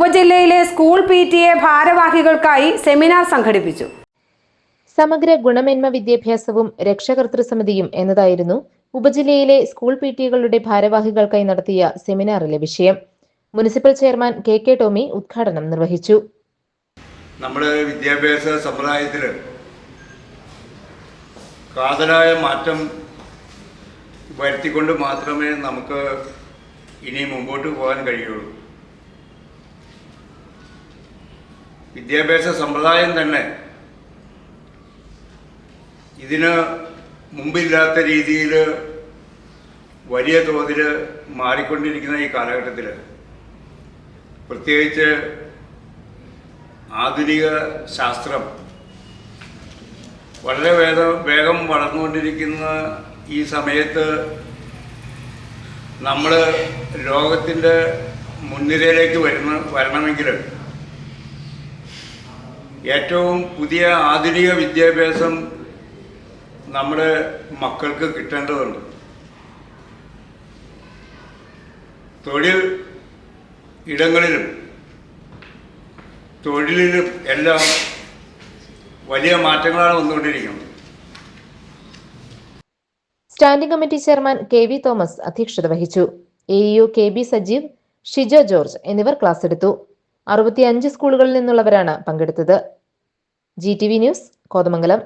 ഉപജില്ലയിലെ school P T A ഭാരവാഹികൾക്കായി seminar സംഘടിപ്പിച്ചു. സമഗ്ര ഗുണമേന്മ വിദ്യാഭ്യാസവും രക്ഷകർത്തൃ സമിതിയും എന്നതായിരുന്നു ഉപജില്ലയിലെ സ്കൂൾ പി ടികളുടെ ഭാരവാഹികൾക്കായി നടത്തിയ സെമിനാറിലെ വിഷയം. Municipal chairman K K Tommy ഉദ്ഘാടനം നിർവഹിച്ചു. നമ്മുടെ വിദ്യാഭ്യാസ സമ്പ്രദായത്തിൽ കാതലായ മാറ്റം വരുത്തിക്കൊണ്ട് മാത്രമേ നമുക്ക് ഇനി മുമ്പോട്ട് പോകാൻ കഴിയുള്ളൂ. വിദ്യാഭ്യാസ സമ്പ്രദായം തന്നെ ഇതിന് മുമ്പില്ലാത്ത രീതിയിൽ വലിയ തോതിൽ മാറിക്കൊണ്ടിരിക്കുന്ന ഈ കാലഘട്ടത്തിൽ പ്രത്യേകിച്ച് ആധുനിക ശാസ്ത്രം വളരെ വേഗ വേഗം വളർന്നുകൊണ്ടിരിക്കുന്ന ഈ സമയത്ത് നമ്മൾ ലോകത്തിന്റെ മുൻനിരയിലേക്ക് വരുന്ന വരണമെങ്കിൽ ഏറ്റവും പുതിയ ആധുനിക വിദ്യാഭ്യാസം നമ്മുടെ മക്കൾക്ക് കിട്ടേണ്ടതുണ്ട്. തൊഴിൽ ഇടങ്ങളിലും തൊഴിലിലും എല്ലാം വലിയ മാറ്റങ്ങളാണ് വന്നുകൊണ്ടിരിക്കുന്നത്. Standing committee chairman K V Thomas അധ്യക്ഷത വഹിച്ചു. A K B Sajeev Shija George എന്നിവർ ക്ലാസ് എടുത്തു. അറുപത്തിയഞ്ച് സ്കൂളുകളിൽ നിന്നുള്ളവരാണ് പങ്കെടുത്തത്. G T V news Kothamangalam.